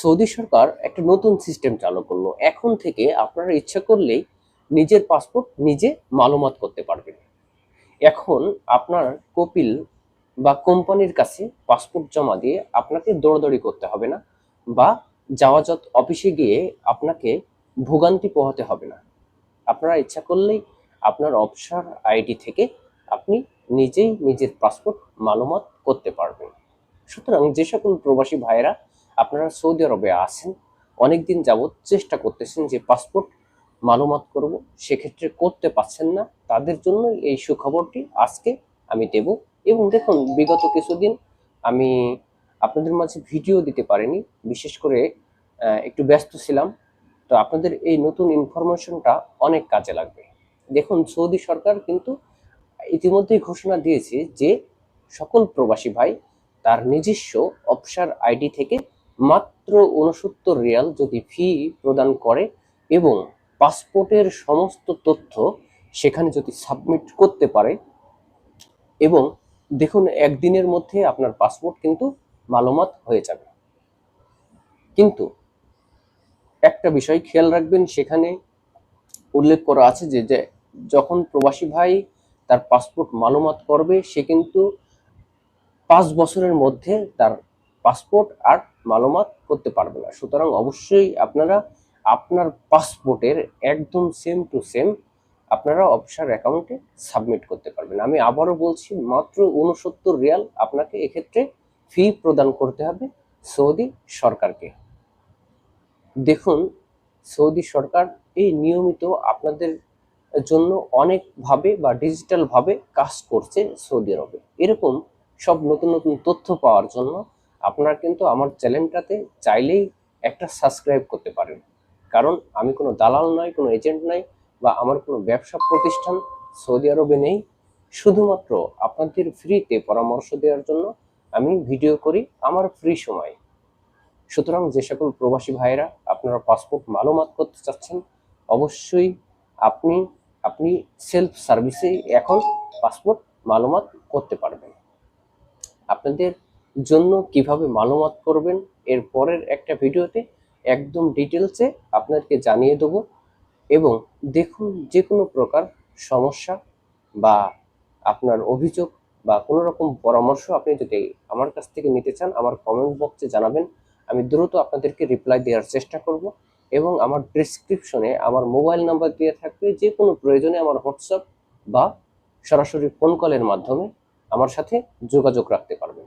Saudi সরকার একটা নতুন system চালু করল। এখন থেকে আপনারা ইচ্ছা করলেই নিজের পাসপোর্ট নিজে মালুমাত করতে পারবেন। এখন আপনার কপিল বা কোম্পানির কাছে পাসপোর্ট জমা দিয়ে আপনাকে দৌড়াদৌড়ি করতে হবে না বা যাওয়াজত অফিসে গিয়ে আপনাকে ভোগান্তি পোহাতে হবে না। আপনারা ইচ্ছা করলেই আপনার অবসর আইডি থেকে আপনি নিজেই নিজের পাসপোর্ট মালুমাত করতে পারবেন। সুতরাং যে সকল প্রবাসী ভাইয়েরা আপনারা সৌদি আরবে আছেন, অনেকদিন যাবৎ চেষ্টা করতেছেন যে পাসপোর্ট মালুমাত করব, সেক্ষেত্রে করতে পারছেন না। তাদের জন্য এই সুখবরটি আজকে আমি দেব এবং দেখুন, বিগত কিছুদিন আমি আপনাদের মাঝে ভিডিও দিতে পারিনি, বিশেষ করে একটু ব্যস্ত ছিলাম। তো আপনাদের এই নতুন ইনফরমেশনটা অনেক কাজে লাগবে। দেখুন, সৌদি সরকার কিন্তু ইতিমধ্যেই ঘোষণা দিয়েছে যে সকল প্রবাসী ভাই তার নিজস্ব অপসার আইডি থেকে মাত্র উনসত্তর রিয়াল যদি ফি প্রদান করে এবং পাসপোর্টের সমস্ত তথ্য সেখানে যদি সাবমিট করতে পারে এবং দেখুন একদিনের মধ্যে আপনার পাসপোর্ট কিন্তু মালুমাত হয়ে যাবে। কিন্তু একটা বিষয় খেয়াল রাখবেন, সেখানে উল্লেখ করা আছে যে যে যখন প্রবাসী ভাই তার পাসপোর্ট মালুমাত করবে, সে কিন্তু পাঁচ বছরের মধ্যে তার পাসপোর্ট আর মালুমাত করতে পারবে না। সুতরাং অবশ্যই আপনারা আপনার পাসপোর্টের একদম সেম টু সেম আপনারা অফিসার অ্যাকাউন্টে সাবমিট করতে পারবেন। আমি আবারও বলছি, মাত্র উনসত্তর রিয়াল আপনাকে এক্ষেত্রে ফি প্রদান করতে হবে সৌদি সরকারকে। দেখুন, সৌদি সরকার এই নিয়মিত আপনাদের জন্য অনেকভাবে বা ডিজিটালভাবে কাজ করছে সৌদি আরবে। এরকম সব নতুন নতুন তথ্য পাওয়ার জন্য আপনারা কিন্তু আমার চ্যানেলটাতে চাইলেই একটা সাবস্ক্রাইব করতে পারেন। কারণ আমি কোনো দালাল নয় কোনো এজেন্ট নয় বা আমার কোনো ব্যবসা প্রতিষ্ঠান সৌদি আরবে নেই। শুধুমাত্র আপনাদের ফ্রিতে পরামর্শ দেওয়ার জন্য আমি ভিডিও করি আমার ফ্রি সময়। সুতরাং যে সকল প্রবাসী ভাইয়েরা আপনারা পাসপোর্ট মালুমাত করতে চাচ্ছেন, অবশ্যই আপনি আপনি সেলফ সার্ভিসে এখন পাসপোর্ট মালুমাত করতে পারবেন। আপনাদের জন্য কীভাবে মালুমাত করবেন, এর পরের একটা ভিডিওতে একদম ডিটেলসে আপনাদেরকে জানিয়ে দেবো। এবং দেখুন যে কোনো প্রকার সমস্যা বা আপনার অভিযোগ বা কোনো রকম পরামর্শ আপনি যদি আমার কাছ থেকে নিতে চান, আমার কমেন্ট বক্সে জানাবেন। আমি দ্রুত আপনাদেরকে রিপ্লাই দেওয়ার চেষ্টা করব এবং আমার ডিসক্রিপশনে আমার মোবাইল নাম্বার দেওয়া থাকবে যে কোনো প্রয়োজনে আমার হোয়াটসঅ্যাপ বা সরাসরি ফোন কলের মাধ্যমে আমার সাথে যোগাযোগ রাখতে পারবেন।